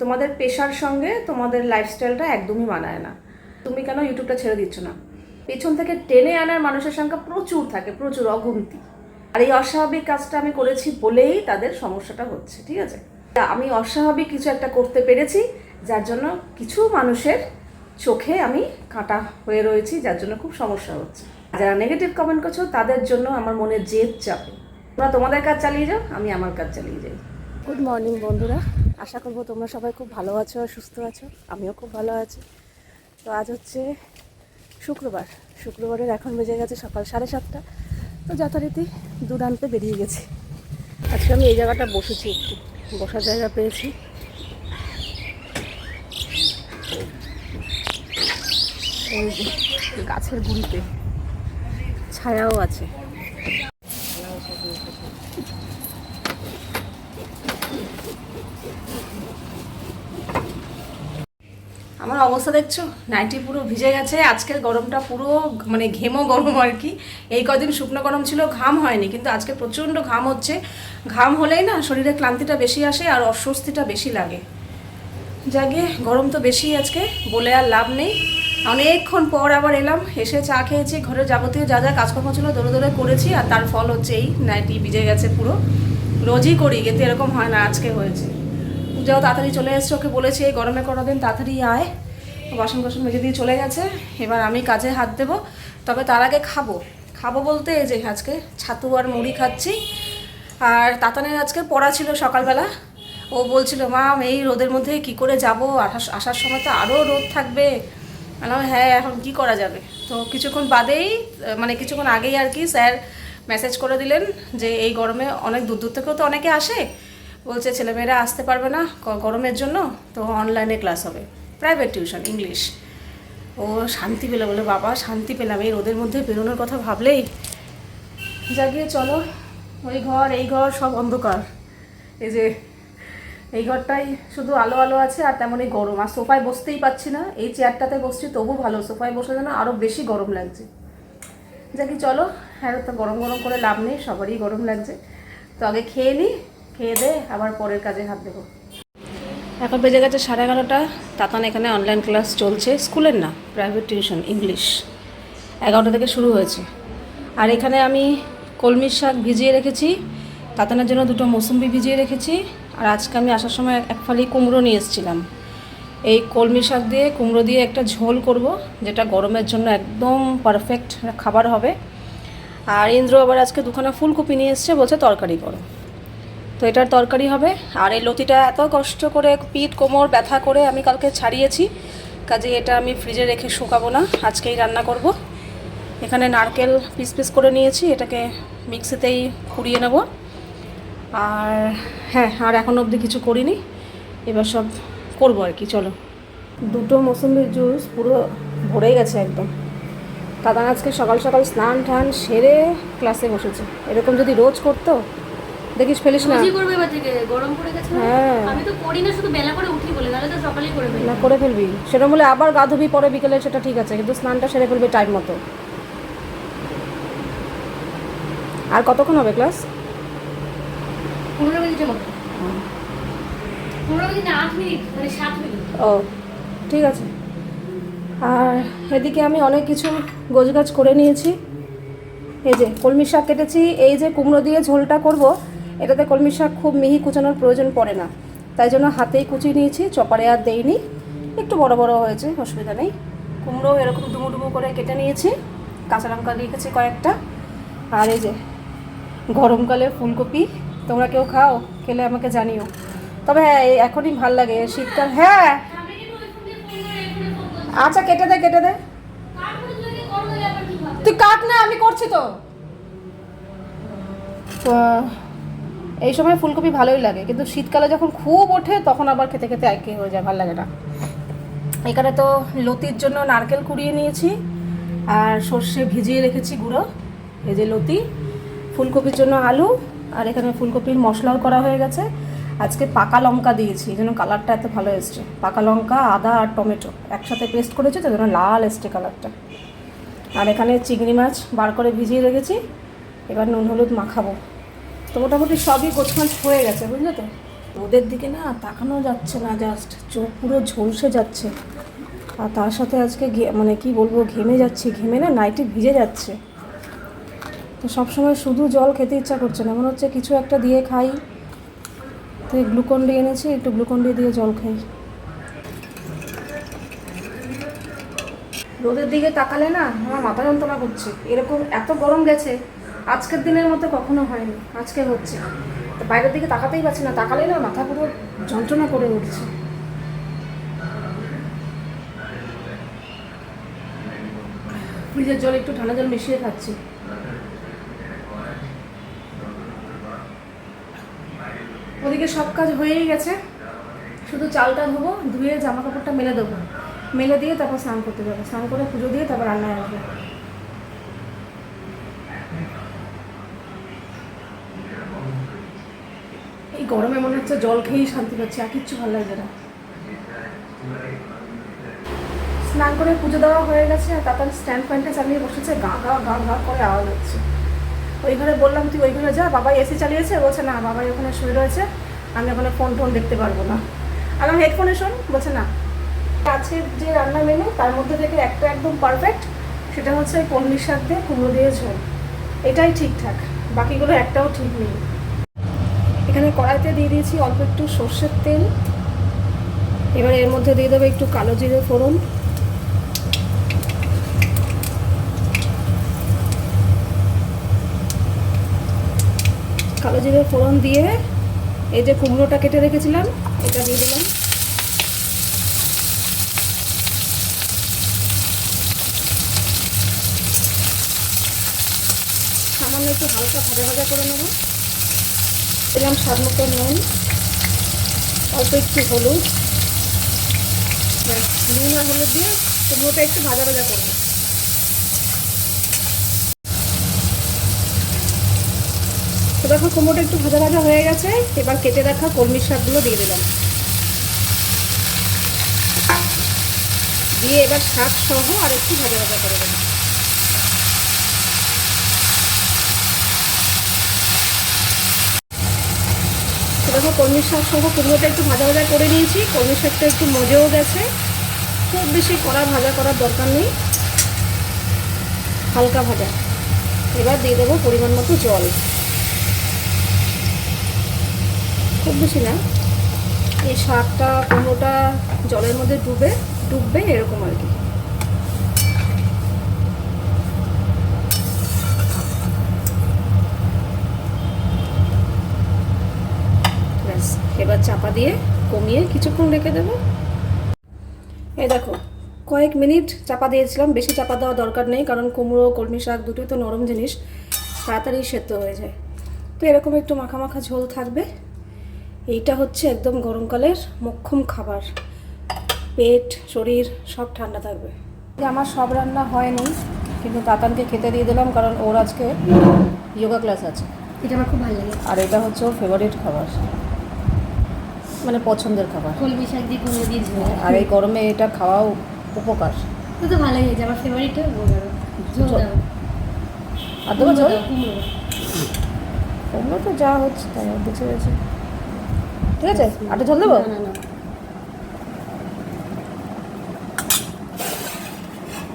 তোমাদের পেশার সঙ্গে তোমাদের লাইফস্টাইলটা একদমই মানায় না। তুমি কেন ইউটিউবটা ছেড়ে দিচ্ছ না? পেছন থেকে টেনে আনার মানুষের সংখ্যা প্রচুর থাকে, প্রচুর অগুন্তি। আর এই অস্বাভাবিক কাজটা আমি করেছি বলেই তাদের সমস্যাটা হচ্ছে, ঠিক আছে? আমি অস্বাভাবিক কিছু একটা করতে পেরেছি, যার জন্য কিছু মানুষের চোখে আমি কাঁটা হয়ে রয়েছি, যার জন্য খুব সমস্যা হচ্ছে। যারা নেগেটিভ কমেন্ট করছ, তাদের জন্য আমার মনে জেদ চাপে। তোমরা তোমাদের কাজ চালিয়ে যাও, আমি আমার কাজ চালিয়ে যাই। গুড মর্নিং বন্ধুরা। আশা করব তোমরা সবাই খুব ভালো আছো আর সুস্থ আছো। আমিও খুব ভালো আছি। তো আজ হচ্ছে শুক্রবার। শুক্রবারের এখন বেজে গেছে সকাল সাড়ে সাতটা। তো যথারীতি দুধ আনতে বেরিয়ে গেছি। আজকে আমি এই জায়গাটা বসেছি একটু। বসার জায়গা পেয়েছি। গাছের গুঁড়িতে ছায়াও আছে। আমার অবস্থা দেখছ? নাইটি পুরো ভিজে গেছে, আজকের গরমটা পুরো মানে ঘেমো গরম আর কি। এই কদিন শুকনো গরম ছিল, ঘাম হয়নি, কিন্তু আজকে প্রচণ্ড ঘাম হচ্ছে। ঘাম হলেই না শরীরে ক্লান্তিটা বেশি আসে আর অস্বস্তিটা বেশি লাগে। যাকে গরম তো বেশি আজকে, বলে আর লাভ নেই। অনেকক্ষণ পর আবার এলাম, এসে চা খেয়েছি ঘরের যাবতীয় যা যা কাজকর্ম ছিল দৌড়ে দৌড়ে করেছি, আর তার ফল হচ্ছে এই নাইটি ভিজে গেছে পুরো। রোজই করি, কিন্তু এরকম হয় না, আজকে হয়েছে। পূজাও তাড়াতাড়ি চলে এসছে, ওকে বলেছি, এই গরমে কোনো দিন তাড়াতাড়ি আয়। বাসন বাসন মেজে দিয়ে চলে গেছে। এবার আমি কাজে হাত দেবো। তবে তার আগে খাব। খাব বলতে এই যে আজকে ছাতু আর মুড়ি খাচ্ছি। আর তাতানের আজকে পড়া ছিল সকালবেলা। ও বলছিল, মা এই রোদের মধ্যে কি করে যাব? আসার আসার সময় তো আরও রোদ থাকবে। বললাম হ্যাঁ এখন কি করা যাবে? তো কিছুক্ষণ বাদেই মানে কিছুক্ষণ আগেই আর কি স্যার মেসেজ করে দিলেন যে, এই গরমে অনেক দূর দূর থেকেও তো অনেকে আসে। বলছে, ছেলেমেয়েরা আসতে পারবে না গরমের জন্য, তো অনলাইনে ক্লাস হবে। প্রাইভেট টিউশন ইংলিশ ও শান্তি পেলে বলে, বাবা, শান্তি পেলাম। এই রোদের মধ্যে বেরোনোর কথা ভাবলেই জাগিয়ে চলো, ওই ঘর, এই ঘর, সব অন্ধকার। এই যে, এই ঘরটাই শুধু আলো আলো আছে আর তেমনই গরম। আর সোফায় বসতেই পাচ্ছি না, এই চেয়ারটাতে বসছি, তবু ভালো। সোফায় বসে যেন আরও বেশি গরম লাগছে। যাকি চলো হ্যাঁ তো গরম গরম করে লাভ নেই, সবারই গরম লাগছে। তো আগে খেয়ে নিই খেয়ে দে, আবার পরের কাজে হাত দেবো। এখন বেজে গেছে সাড়ে এগারোটা। তাতান এখানে অনলাইন ক্লাস চলছে। স্কুলের না প্রাইভেট টিউশন ইংলিশ এগারোটা থেকে শুরু হয়েছে। আর এখানে আমি কলমির শাক ভিজিয়ে রেখেছি। তাতানের জন্য দুটো মৌসুম্বি ভিজিয়ে রেখেছি। আর আজকে আমি আসার সময় এক ফালি কুমড়ো নিয়ে এসেছিলাম। এই কলমি শাক দিয়ে কুমড়ো দিয়ে একটা ঝোল করব, যেটা গরমের জন্য একদম পারফেক্ট খাবার হবে। আর ইন্দ্র আবার আজকে দুখানা ফুলকপি নিয়ে এসছে, বলছে তরকারি করো। তো এটার তরকারি হবে। আর এই লতিটা এত কষ্ট করে পিঠ, কোমর ব্যথা করে আমি কালকে ছাড়িয়েছি। কাজে এটা আমি ফ্রিজে রেখে শুকাবো না। আজকেই রান্না করব। এখানে নারকেল পিস পিস করে নিয়েছি। এটাকে মিক্সিতেই কুড়িয়ে নেব। আর হ্যাঁ আর এখন অবধি কিছু করিনি। এবার সব করব আর কি, চলো। দুটো মৌসুমির জুস পুরো ভরে গেছে একদম। দাদা আজকে সকাল সকাল স্নান টান সেরে ক্লাসে বসেছে। এরকম যদি রোজ করতো দেখিস ফেলিস না। রোজই করবে এবার থেকে গরম পড়ে গেছে হ্যাঁ। আমি তো করি না শুধু বেলা করে উঠি বলে নাহলে তো সকালেই করে ফেলি না করে ফেলবি। সেরকম বলে আবার গা ধুবি পরে বিকেলে সেটা ঠিক আছে কিন্তু স্নানটা সেরে ফেলবি টাইম মতো। আর কতক্ষণ হবে ক্লাস? পনেরো মিনিটের মতো। পনেরো মিনিট আট মিনিট মানে সাত মিনিট। ও ঠিক আছে। আর এদিকে আমি অনেক কিছু গোছগাছ করে নিয়েছি। এই যে কলমি শাক কেটেছি এই যে কুমড়ো দিয়ে ঝোলটা করব এটাতে কলমি শাক খুব মিহি কুচানোর প্রয়োজন পড়ে না। তাই জন্য হাতেই কুচিয়ে নিয়েছি চপারে আর দেইনি। একটু বড় বড় হয়েছে অসুবিধা নেই। কুমড়ো এরকম ডুমো ডুমো করে কেটে নিয়েছি। কাঁচা লঙ্কা রেখেছি কয়েকটা। আর এই যে গরমকালে ফুলকপি তোমরা কেউ খাও খেলে আমাকে জানিও। তবে হ্যাঁ এখনই ভালো লাগে শীতকাল হ্যাঁ। আচ্ছা কেটে দে কেটে দে। তুই কাট না আমি করছি তো। তো, এই সময় ফুলকপি ভালোই লাগে, কিন্তু শীতকালে যখন খুব ওঠে তখন আবার খেতে খেতে একই হয়ে যায়, ভালো লাগে না। এখানে তো লতির জন্য নারকেল কুড়িয়ে নিয়েছি, আর সর্ষে ভিজিয়ে রেখেছি গুঁড়ো, এই যে লতি, ফুলকপির জন্য আলু, আর এখানে ফুলকপির মশলাও করা হয়ে গেছে। আজকে পাকা লঙ্কা দিয়েছি, এই জন্য কালারটা এত ভালো এসছে। পাকা লঙ্কা, আদা আর টমেটো একসাথে পেস্ট করেছি, তো জন্য লাল এসছে কালারটা। আর এখানে চিংড়ি মাছ বার করে ভিজিয়ে রেখেছি, এবার নুন হলুদ মাখাবো। তো মোটামুটি সবই গোছমাছ হয়ে গেছে, বুঝলে তো? রোদের দিকে না তাকানো যাচ্ছে না জাস্ট চোখ পুরো ঝলসে যাচ্ছে। আর তার সাথে আজকে মানে কি বলব, ঘেমে যাচ্ছে, ঘেমে না নাইটি ভিজে যাচ্ছে। তো সবসময় শুধু জল খেতে ইচ্ছা করছে না, মনে হচ্ছে কিছু একটা দিয়ে খাই। তো গ্লুকন ডি এনেছি, একটু গ্লুকন ডি দিয়ে জল খাই। রোদের দিকে তাকালে না আমার মাথা যন্ত্রণা করছে। এরকম এত গরম গেছে আজকের দিনের মতো কখনো হয়নি, আজকে হচ্ছে। তো বাইরের দিকে তাকাতেই পারছি না তাকালে না মাথা পুরো যন্ত্রণা করে উঠছে। ফ্রিজের জল একটু ঠান্ডা জল মিশিয়ে খাচ্ছি। ওদিকে সব কাজ হয়েই গেছে। শুধু চালটা ধোবো, ধুয়ে জামা কাপড়টা মেলে দেবো। মেলে দিয়ে তারপর স্নান করতে যাব। স্নান করে পুজো দিয়ে তারপর রান্নায় আসব। গরমে মনে হচ্ছে জল খেয়েই শান্তি পাচ্ছি, আর কিচ্ছু ভালো লাগছে না। স্নান করে পুজো দেওয়া হয়ে গেছে, আর তারপর স্ট্যান্ড ফ্যানটা চালিয়ে বসেছে, গা গা গা গা করে আওয়াজ হচ্ছে। ওই ঘরে বললাম, তুই ওই ঘরে যা বাবা এসি চালিয়েছে, বলছে, না, বাবাই ওখানে শুয়ে রয়েছে, আমি ওখানে ফোন টোন দেখতে পারব না। আর আমার হেডফোনে শোন, বলছে, না। আজকে যে রান্না মেনু তার মধ্যে থেকে একটা একদম পারফেক্ট সেটা হচ্ছে শাক দিয়ে কুমড়ো দিয়ে ঝোল। এটাই ঠিকঠাক, বাকিগুলো একটাও ঠিক নেই। এখানে কড়াইতে দিয়ে দিয়েছি অল্প একটু সর্ষের তেল। এবার এর মধ্যে দিয়ে দেবো একটু কালো জিরে ফোড়ন। কালো জিরে ফোড়ন দিয়ে এই যে কুমড়োটা কেটে রেখেছিলাম, এটা দিয়ে দিলাম। সামান্য একটু হালকা ভাজা ভাজা করে নেব। দিলাম স্বাদ মতো নুন। অল্প একটু হলুদ। নুন আর হলুদ দিয়ে কুমড়োটা একটু ভাজা ভাজা করব। তো দেখো, কুমড়োটা একটু ভাজা ভাজা হয়ে গেছে। এবার কেটে রাখা কলমির শাকগুলো দিয়ে দিলাম। দিয়ে এবার শাক সহ আর একটু ভাজা ভাজা করে দেবো। দেখো কলমির শাক সহ কুমড়োটা একটু ভাজা ভাজা করে নিয়েছি। কলমির শাকটা একটু মজেও গেছে। খুব বেশি কড়া ভাজা করার দরকার নেই। হালকা ভাজা। এবার দিয়ে দেবো পরিমাণ মতো জল। খুব বেশি না। এই শাকটা, কুমড়োটা জলের মধ্যে ডুবে, ডুববে এরকম আর কি ব্যাস এবার চাপা দিয়ে কমিয়ে কিছুক্ষণ রেখে দেবো। এই দেখো কয়েক মিনিট চাপা দিয়েছিলাম বেশি চাপা দেওয়া দরকার নেই কারণ কুমড়ো কলমি শাক দুটোই তো নরম জিনিস তাড়াতাড়ি সেদ্ধ হয়ে যায়। তো এরকম একটু মাখা মাখা ঝোল থাকবে। এইটা হচ্ছে একদম গরমকালের মোক্ষম খাবার। পেট শরীর সব ঠান্ডা থাকবে। আমার সব রান্না হয়নি কিন্তু তাতানকে খেতে দিয়ে দিলাম কারণ ওর আজকে যোগা ক্লাস আছে। এটা আমার খুব ভালো লাগে। আর এটা হচ্ছে ওর ফেভারিট খাবার। মানে পছন্দের খাবার। কলমি শাক দিয়ে কুমড়ো দিয়ে ঝোল। আর এই গরমে এটা খাওয়াও উপকার। তো তো ভালোই হয়েছে আমার ফেভারিটটা বলব ঝোল ঝোল। আর কুমড়ো তো যা হচ্ছে তাই আর বেঁচে গেছে ঠিক আছে? আটা জল দেবো? না না না।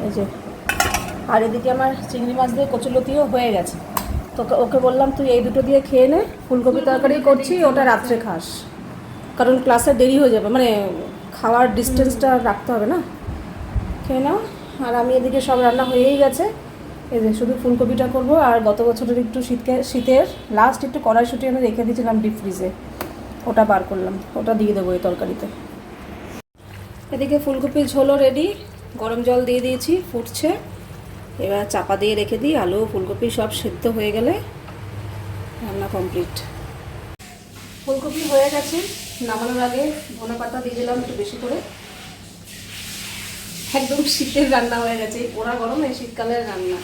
এই যে আর এদিকে আমার চিংড়ি মাছ দিয়ে কচুলতিও হয়ে গেছে। তোকে ওকে বললাম তুই এই দুটো দিয়ে খেয়ে নে ফুলকপি তরকারি করছি ওটা রাত্রে খাস। কারণ ক্লাসে দেরি হয়ে যাবে মানে খাওয়ার ডিস্টেন্সটা রাখতে হবে না। খেয়ে নাও। আর আমি এদিকে সব রান্না হয়েই গেছে। এই যে শুধু ফুলকপিটা করব, আর গত বছরের একটু শীতকে, শীতের লাস্ট একটু কড়াইশুটি আমি রেখে দিয়েছিলাম ডিপ ফ্রিজে ওটা বার করলাম, ওটা দিয়ে দেবো এই তরকারিতে। এদিকে ফুলকপির ঝোলও রেডি গরম জল দিয়ে দিয়েছি, ফুটছে। এবার চাপা দিয়ে রেখে দিই, আলু, ফুলকপি সব সেদ্ধ হয়ে গেলে রান্না কমপ্লিট ফুলকপি হয়ে গেছে। নামানোর আগে ধনে পাতা দিয়ে দিলাম একটু বেশি করে। একদম শীতের রান্না হয়ে গেছে পোড়া গরমে শীতকালের রান্না।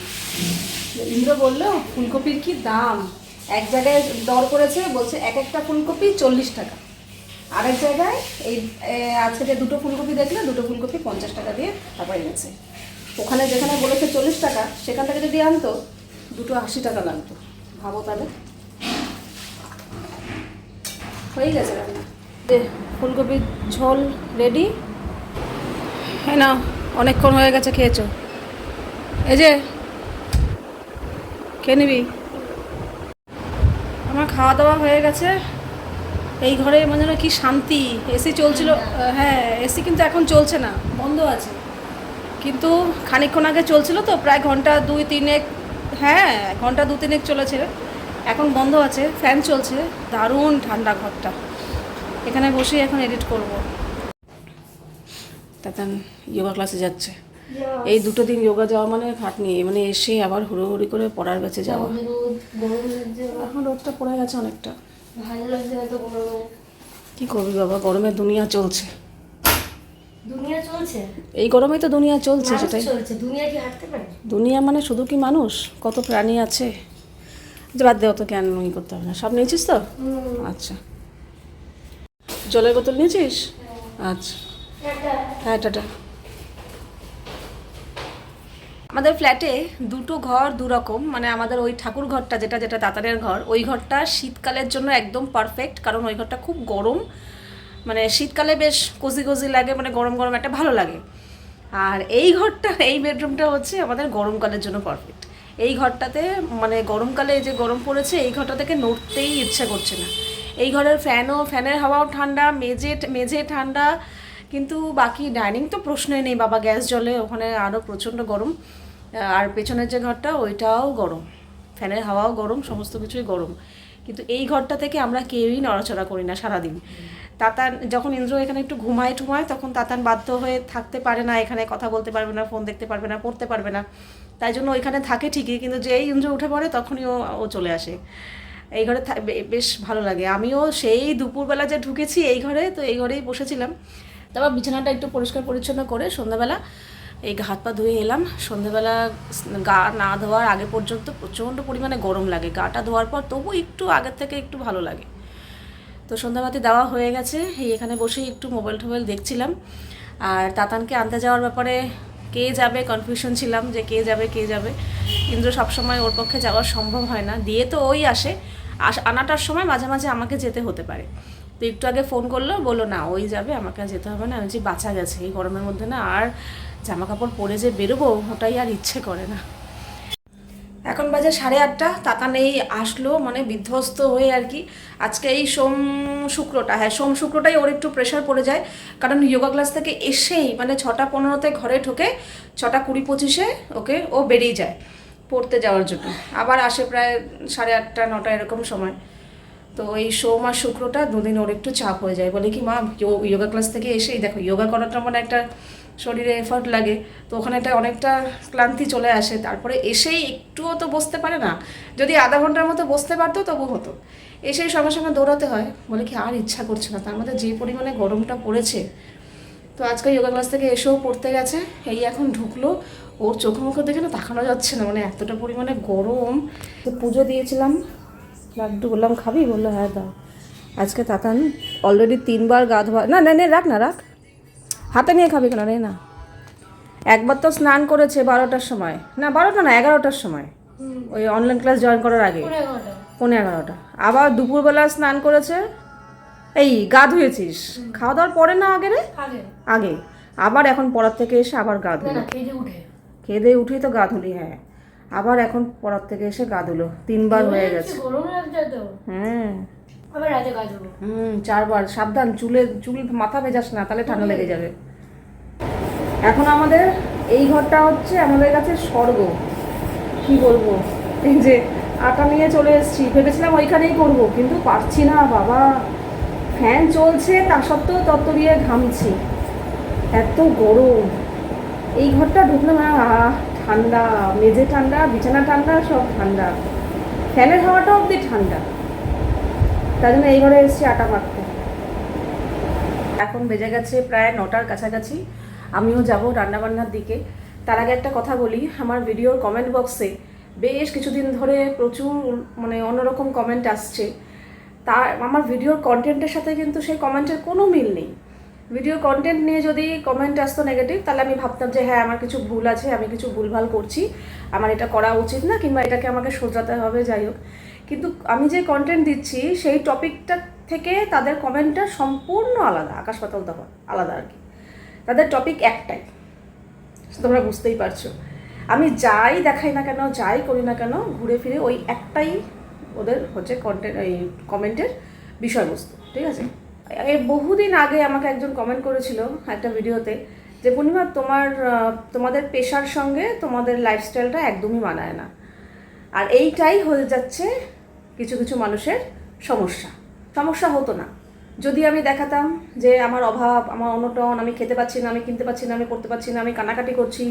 ইন্দ্র বলল, ফুলকপির কি দাম? এক জায়গায় দর করেছে, বলছে এক একটা ফুলকপি চল্লিশ টাকা। আরেক জায়গায় এই আজকে যে দুটো ফুলকপি দেখলে, দুটো ফুলকপি পঞ্চাশ টাকা দিয়ে তারপর গেছে ওখানে যেখানে বলেছে চল্লিশ টাকা, সেখান থেকে যদি আনতো, দুটো আশি টাকা লাগতো। ভাবো তাহলে। হয়ে গেছে রান্না। ফুলকপির ঝোল রেডি হ্যাঁ না অনেকক্ষণ হয়ে গেছে খেয়েছো। এই যে, খেয়ে নিবি। আমার খাওয়া দাওয়া হয়ে গেছে। এই ঘরে মানে যেন কি শান্তি এসি চলছিল হ্যাঁ এসি কিন্তু এখন চলছে না, বন্ধ আছে। কিন্তু খানিকক্ষণ আগে চলছিল তো, প্রায় ঘণ্টা দুই তিনেক হ্যাঁ ঘণ্টা দু তিনেক চলেছে। এখন বন্ধ আছে ফ্যান চলছে, দারুণ ঠান্ডা ঘরটা। এখানে বসে এখন এডিট করব। তাতান যোগা ক্লাসে যাচ্ছে। এই দুটো দিন যোগা যাওয়া মানে খাটনি মানে এসে আবার হুড়োহুড়ি করে পড়ার কাছে যাওয়া। এখন রোদটা পড়ে গেছে অনেকটা। ভালো লাগছে না তো গরমে? কি করবি বাবা? গরমে দুনিয়া চলছে। দুনিয়া চলছে? এই গরমে তো দুনিয়া চলছে সেটাই। চলছে দুনিয়া কি হাঁটতে পারে? দুনিয়া মানে শুধু কি মানুষ? কত প্রাণী আছে? বাদ দেওয়া তো জ্ঞান ই করতে হবে না। সব নিয়েছিস তো? আচ্ছা। জলের বোতল নিয়েছিস? আচ্ছা। হ্যাঁ টাটা। আমাদের ফ্ল্যাটে দুটো ঘর দু রকম মানে আমাদের ওই ঠাকুর ঘরটা যেটা যেটা দাতারের ঘর, ওই ঘরটা শীতকালের জন্য একদম পারফেক্ট কারণ ওই ঘরটা খুব গরম। মানে শীতকালে বেশ কোজি কোজি লাগে মানে গরম গরম একটা ভালো লাগে। আর এই ঘরটা, এই বেডরুমটা হচ্ছে আমাদের গরমকালের জন্য পারফেক্ট এই ঘরটাতে মানে গরমকালে যে গরম পড়েছে, এই ঘরটা থেকে নড়তেই ইচ্ছে করছে না। এই ঘরের ফ্যানও, ফ্যানের হাওয়াও ঠান্ডা, মেঝে মেঝে ঠান্ডা, কিন্তু বাকি ডাইনিং তো প্রশ্নই নেই, বাবা গ্যাস জলে ওখানে আরও প্রচণ্ড গরম। আর পেছনের যে ঘরটা, ওইটাও গরম। ফ্যানের হাওয়াও গরম, সমস্ত কিছুই গরম। কিন্তু এই ঘরটা থেকে আমরা কেউই নড়াচড়া করি না সারাদিন। তাতান, যখন ইন্দ্র এখানে একটু ঘুমায় ঠুমায়, তখন তাতান বাধ্য হয়ে থাকতে পারে না, এখানে কথা বলতে পারবে না ফোন দেখতে পারবে না, পড়তে পারবে না। তাই জন্য ওইখানে থাকে ঠিকই, কিন্তু যেই ইন্দ্র উঠে পড়ে, তখনই ও চলে আসে। এই ঘরে বেশ ভালো লাগে। আমিও সেই দুপুরবেলা যে ঢুকেছি এই ঘরে, তো এই ঘরেই বসেছিলাম। তারপর বিছানাটা একটু পরিষ্কার পরিচ্ছন্ন করে সন্ধ্যাবেলা এই হাত পা ধুয়ে এলাম। সন্ধ্যাবেলা গা না ধোয়ার আগে পর্যন্ত প্রচণ্ড পরিমাণে গরম লাগে। গাটা ধোয়ার পর তবু একটু আগের থেকে একটু ভালো লাগে। তো সন্ধ্যাবাতি দেওয়া হয়ে গেছে। এই এখানে বসেই একটু মোবাইল টোবাইল দেখছিলাম। আর তাতানকে আনতে যাওয়ার ব্যাপারে কে যাবে কনফিউশন ছিলাম যে কে যাবে কে যাবে। ইন্দ্র সবসময় ওর পক্ষে যাওয়া সম্ভব হয় না। দিয়ে তো ওই আস। আনাটার সময় মাঝে মাঝে আমাকে যেতে হতে পারে। তো একটু আগে ফোন করল, বলল, না, ওই যাবে, আমাকে যেতে হবে না। আমি যে বাঁচা গেছে, এই গরমের মধ্যে না আর জামা কাপড় পরে যে বেরোবো, ওটাই আর ইচ্ছে করে না। এখন বাজে সাড়ে আটটা তাতান নেই আসলো মানে বিধ্বস্ত হয়ে আর কি। আজকে এই সোম শুক্রটা হ্যাঁ সোম শুক্রটাই ওর একটু প্রেশার পড়ে যায়, কারণ যোগা ক্লাস থেকে এসেই মানে ছটা পনেরোতে ঘরে ঢোকে, ছটা কুড়ি পঁচিশে ওকে ও বেরিয়ে যায়। পড়তে যাওয়ার জন্য। আবার আসে প্রায় সাড়ে আটটা, নটা এরকম সময়। তো এই সোম আর শুক্রটা দুদিন ওর একটু চাপ হয়ে যায়। বলে কি, মা যোগা ক্লাস থেকে এসেই দেখো যোগা করাটা মানে একটা শরীরে এফার্ট লাগে। তো ওখানে একটা অনেকটা ক্লান্তি চলে আসে। তারপরে এসেই একটুও তো বসতে পারে না। যদি আধা ঘণ্টার মতো বসতে পারতো, তবু হতো। এসেই সঙ্গে সঙ্গে দৌড়াতে হয়। বলে কি, আর ইচ্ছা করছে না। তার মধ্যে যে পরিমাণে গরমটা পড়েছে তো আজকে যোগা ক্লাস থেকে এসেও পড়তে গেছে। এই এখন ঢুকলো। ওর চোখ মুখের দেখে না তাকানো যাচ্ছে না মানে এতটা পরিমাণে গরম। তো পুজো দিয়েছিলাম। লাড্ডু বললাম খাবি? বলল হ্যাঁ দাও। আজকে তাকান অলরেডি তিনবার গা ধোয়া না না নে রাখ না রাখ। হাতে নিয়ে খাবি কেন রে না। একবার তো স্নান করেছে বারোটার সময়। না বারোটা না এগারোটার সময়। ওই অনলাইন ক্লাস জয়েন করার আগে। পনেরো এগারোটা। আবার দুপুরবেলা স্নান করেছে। এই গা ধুয়েছিস? খাওয়া দাওয়ার পরে না আগে রে? আগে। আবার এখন পড়ার থেকে এসে আবার গা ধুলো। খেয়ে দিয়ে উঠে। উঠেই তো গা ধুলি হ্যাঁ। আবার এখন পড়ার থেকে এসে গা ধুলো। তিনবার হয়ে গেছে। হ্যাঁ হুম। চারবার। সাবধান চুলে চুল মাথা ভেজাস না তাহলে ঠান্ডা লেগে যাবে। এখন আমাদের এই ঘরটা হচ্ছে আমাদের কাছে স্বর্গ। কি বলব? এই যে আটা নিয়ে চলে এসেছি। ভেবেছিলাম ওইখানেই করব কিন্তু পারছি না বাবা। ফ্যান চলছে তা সত্ত্বেও তত্ত্ব দিয়ে ঘামছি। এত গরম। এই ঘরটা ঢুকলে না আহ, ঠান্ডা মেঝে ঠান্ডা বিছানা ঠান্ডা সব ঠান্ডা। ফ্যানের হাওয়াটা অবধি ঠান্ডা। তার জন্য এই ঘরে এসেছি আটা মারতে এখন বেজে গেছে প্রায় নটার কাছাকাছি। আমিও যাব রান্নাবান্নার দিকে। তার আগে একটা কথা বলি আমার ভিডিওর কমেন্ট বক্সে বেশ কিছুদিন ধরে প্রচুর মানে অন্যরকম কমেন্ট আসছে। তার, আমার ভিডিওর কন্টেন্টের সাথে কিন্তু সেই কমেন্টের কোনো মিল নেই। ভিডিও কন্টেন্ট নিয়ে যদি কমেন্ট আসতো নেগেটিভ তাহলে আমি ভাবতাম যে হ্যাঁ আমার কিছু ভুল আছে, আমি কিছু ভুলভাল করছি, আমার এটা করা উচিত না, কিংবা এটাকে আমাকে শোধরাতে হবে, যাই হোক। কিন্তু আমি যে কন্টেন্ট দিচ্ছি, সেই টপিকটা থেকে তাদের কমেন্টটা সম্পূর্ণ আলাদা, আকাশ পাতাল তফাৎ, আলাদা আর কি। তাদের টপিক একটাই। তোমরা বুঝতেই পারছ। আমি যাই দেখাই না কেন, যাই করি না কেন, ঘুরে ফিরে ওই একটাই ওদের হচ্ছে কন্টেন্ট এই কমেন্টের বিষয়বস্তু, ঠিক আছে? এই বহুদিন আগে আমাকে একজন কমেন্ট করেছিল একটা ভিডিওতে যে, পূর্ণিমা, তোমার তোমাদের পেশার সঙ্গে তোমাদের লাইফস্টাইলটা একদমই মানায় না। আর এইটাই হয়ে যাচ্ছে কিছু কিছু মানুষের সমস্যা। সমস্যা হতো না। যদি আমি দেখাতাম যে, আমার অভাব, আমার অনটন, আমি খেতে পাচ্ছি না, আমি কিনতে পাচ্ছি না, আমি করতে পারছি না, আমি কানাকাটি করছি,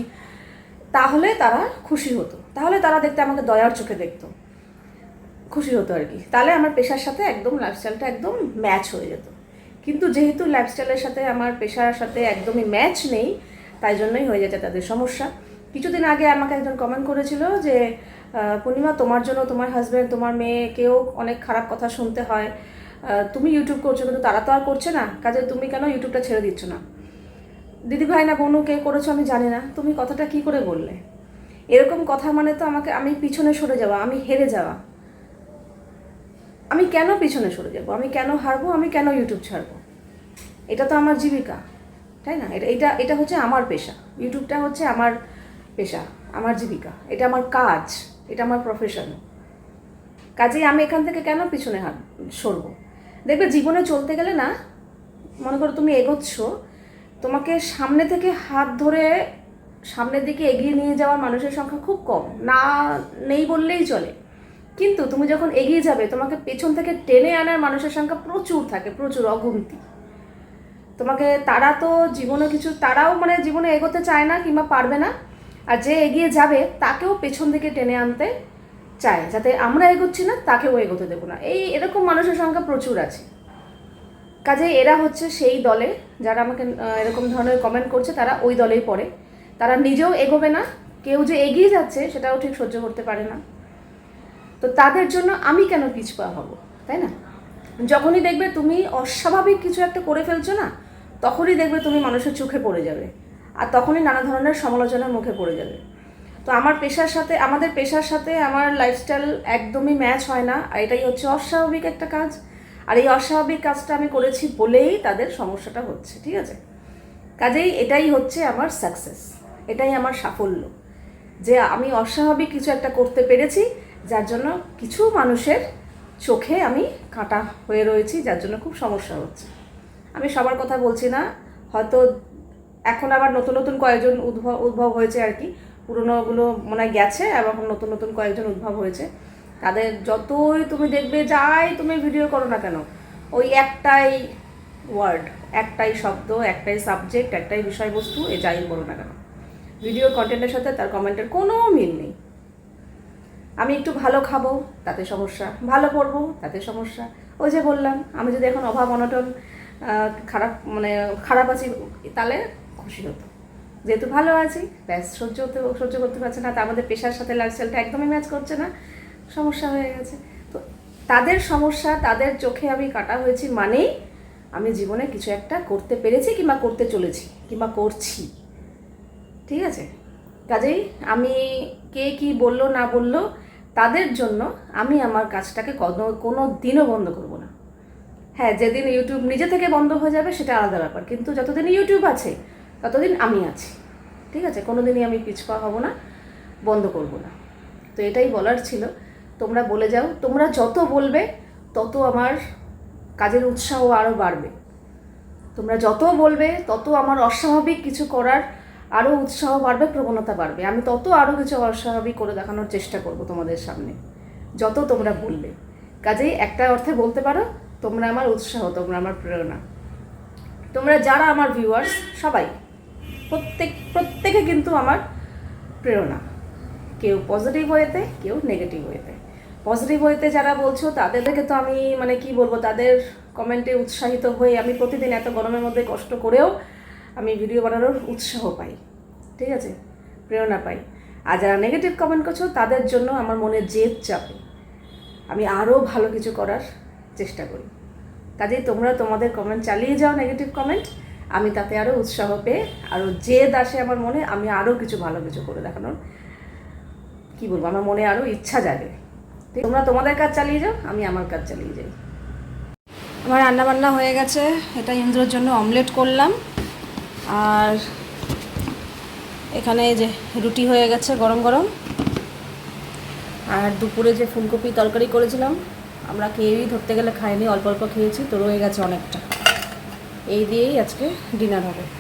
তাহলে তারা খুশি হতো। তাহলে তারা দেখতে আমাকে দয়ার চোখে দেখতো। খুশি হতো আর কি। তাহলে আমার পেশার সাথে একদম লাইফস্টাইলটা একদম ম্যাচ হয়ে যেত। কিন্তু যেহেতু লাইফস্টাইলের সাথে আমার পেশার সাথে একদমই ম্যাচ নেই, তাই জন্যই হয়ে যাচ্ছে তাদের সমস্যা। কিছুদিন আগে আমাকে একজন কমেন্ট করেছিল যে পূর্ণিমা, তোমার জন্য তোমার হাজব্যান্ড তোমার মেয়েকেও অনেক খারাপ কথা শুনতে হয়। তুমি ইউটিউব করছ কিন্তু তারা তো আর করছে না। কাজে তুমি কেন ইউটিউবটা ছেড়ে দিচ্ছ না? দিদি ভাই না, বোনু, কে করেছ আমি জানি না। তুমি কথাটা কি করে বললে? এরকম কথা মানে তো আমাকে, আমি পিছনে সরে যাওয়া, আমি হেরে যাওয়া। আমি কেন পিছনে সরে যাব? আমি কেন হারবো? আমি কেন ইউটিউব ছাড়বো? এটা তো আমার জীবিকা, তাই না? এটা এটা এটা হচ্ছে আমার পেশা। ইউটিউবটা হচ্ছে আমার পেশা, আমার জীবিকা। এটা আমার কাজ, এটা আমার প্রফেশন কাজেই আমি এখান থেকে কেন পিছনে হাত, সরবো? দেখবে জীবনে চলতে গেলে না, মনে করো তুমি এগোচ্ছ, তোমাকে সামনে থেকে হাত ধরে সামনের দিকে এগিয়ে নিয়ে যাওয়ার মানুষের সংখ্যা খুব কম। না নেই বললেই চলে। কিন্তু তুমি যখন এগিয়ে যাবে, তোমাকে পেছন থেকে টেনে আনার মানুষের সংখ্যা প্রচুর থাকে, প্রচুর অগুন্তি। তোমাকে তারা তো জীবনে কিছু, তারাও মানে জীবনে এগোতে চায় না কিংবা পারবে না। আর যে এগিয়ে যাবে, তাকেও পেছন থেকে টেনে আনতে চায়, যাতে আমরা এগোচ্ছি না, তাকেও এগোতে দেবো না। এই এরকম মানুষের সংখ্যা প্রচুর আছে। কাজে এরা হচ্ছে সেই দলে, যারা আমাকে এরকম ধরনের কমেন্ট করছে, তারা ওই দলেই পড়ে। তারা নিজেও এগোবে না, কেউ যে এগিয়ে যাচ্ছে, সেটাও ঠিক সহ্য করতে পারে না। তো তাদের জন্য আমি কেন পিছপা হব, তাই না? যখনই দেখবে তুমি অস্বাভাবিক কিছু একটা করে ফেলছো না, তখনই দেখবে তুমি মানুষের চোখে পড়ে যাবে আর তখনই নানা ধরনের সমালোচনার মুখে পড়ে যাবে। তো আমার পেশার সাথে, আমাদের পেশার সাথে আমার লাইফস্টাইল একদমই ম্যাচ হয় না আর এটাই হচ্ছে অস্বাভাবিক একটা কাজ। আর এই অস্বাভাবিক কাজটা আমি করেছি বলেই তাদের সমস্যাটা হচ্ছে, ঠিক আছে? কাজেই এটাই হচ্ছে আমার সাকসেস এটাই আমার সাফল্য যে আমি অস্বাভাবিক কিছু একটা করতে পেরেছি যার জন্য কিছু মানুষের চোখে আমি কাঁটা হয়ে রয়েছি, যার জন্য খুব সমস্যা হচ্ছে। আমি সবার কথা বলছি না, হয়তো এখন আবার নতুন নতুন কয়েকজন উদ্ভব উদ্ভব হয়েছে আর কি। পুরোনোগুলো মনে হয় গেছে এখন নতুন নতুন কয়েকজন উদ্ভব হয়েছে। তাদের যতই তুমি দেখবে, যাই তুমি ভিডিও করো না কেন, ওই একটাই ওয়ার্ড, একটাই শব্দ, একটাই সাবজেক্ট, একটাই বিষয়বস্তু, এ যাই বলো না কেন। ভিডিও কন্টেন্টের সাথে তার কমেন্টের কোনো মিল নেই। আমি একটু ভালো খাব, তাতে সমস্যা। ভালো পড়ব, তাতে সমস্যা। ওই যে বললাম, আমি যদি এখন অভাব, অনটন খারাপ মানে খারাপ আছি, তাহলে খুশি হতো। যেহেতু ভালো আছি, ব্যাস, সহ্য হতে, সহ্য করতে পারছে না, তা আমাদের পেশার সাথে লাইফস্টাইলটা একদমই ম্যাচ করছে না। সমস্যা হয়ে গেছে। তো তাদের সমস্যা, তাদের চোখে আমি কাটা হয়েছি মানেই আমি জীবনে কিছু একটা করতে পেরেছি কিংবা করতে চলেছি, কিংবা করছি। ঠিক আছে? কাজেই আমি কে কি বলল, না বলল তাদের জন্য আমি আমার কাজটাকে কোনো দিনও বন্ধ করব না। হ্যাঁ যেদিন ইউটিউব নিজে থেকে বন্ধ হয়ে যাবে সেটা আলাদা ব্যাপার, কিন্তু যতদিন ইউটিউব আছে, ততদিন আমি আছি, ঠিক আছে? কোনো দিনই আমি পিছপা হব না, বন্ধ করব না। তো এটাই বলার ছিল। তোমরা বলে যাও, তোমরা যত বলবে, তত আমার কাজের উৎসাহ আরও বাড়বে। তোমরা যত বলবে, তত আমার অস্বাভাবিক কিছু করার আরও উৎসাহ বাড়বে, প্রবণতা বাড়বে। আমি তত আরও কিছু অস্বাভাবিক করে দেখানোর চেষ্টা করব তোমাদের সামনে, যত তোমরা বললে কাজেই একটা অর্থে বলতে পারো, তোমরা আমার উৎসাহ, তোমরা আমার প্রেরণা। তোমরা যারা আমার ভিউয়ার্স সবাই, প্রত্যেক, প্রত্যেকে কিন্তু আমার প্রেরণা। কেউ পজিটিভ ওয়েতে কেউ নেগেটিভ হয়েতে। পজিটিভ ওয়েতে যারা বলছো, তাদেরকে তো আমি মানে কি বলব, তাদের কমেন্টে উৎসাহিত হয়ে আমি প্রতিদিন এত গরমের মধ্যে কষ্ট করেও আমি ভিডিও বানানোর উৎসাহ পাই, ঠিক আছে? প্রেরণা পাই। আর যারা নেগেটিভ কমেন্ট করছ, তাদের জন্য আমার মনে জেদ চাপে। আমি আরও ভালো কিছু করার চেষ্টা করি। কাজেই তোমরা তোমাদের কমেন্ট চালিয়ে যাও নেগেটিভ কমেন্ট আমি তাতে আরও উৎসাহ পেয়ে আরও জেদ আসে আমার মনে, আমি আরও কিছু ভালো কিছু করে দেখানোর, কি বলব, আমার মনে আরও ইচ্ছা জাগে। তোমরা তোমাদের কাজ চালিয়ে যাও, আমি আমার কাজ চালিয়ে যাই। আমার রান্না বান্না হয়ে গেছে, এটা ইন্দ্রর জন্য অমলেট করলাম। আর এখানে এই যে রুটি হয়ে গেছে গরম গরম। আর দুপুরে যে ফুলকপি তরকারি করেছিলাম, আমরা কেউই ধরতে গেলে খাইনি, অল্প অল্প খেয়েছি, তো রয়ে গেছে অনেকটা। এই দিয়েই আজকে ডিনার হবে।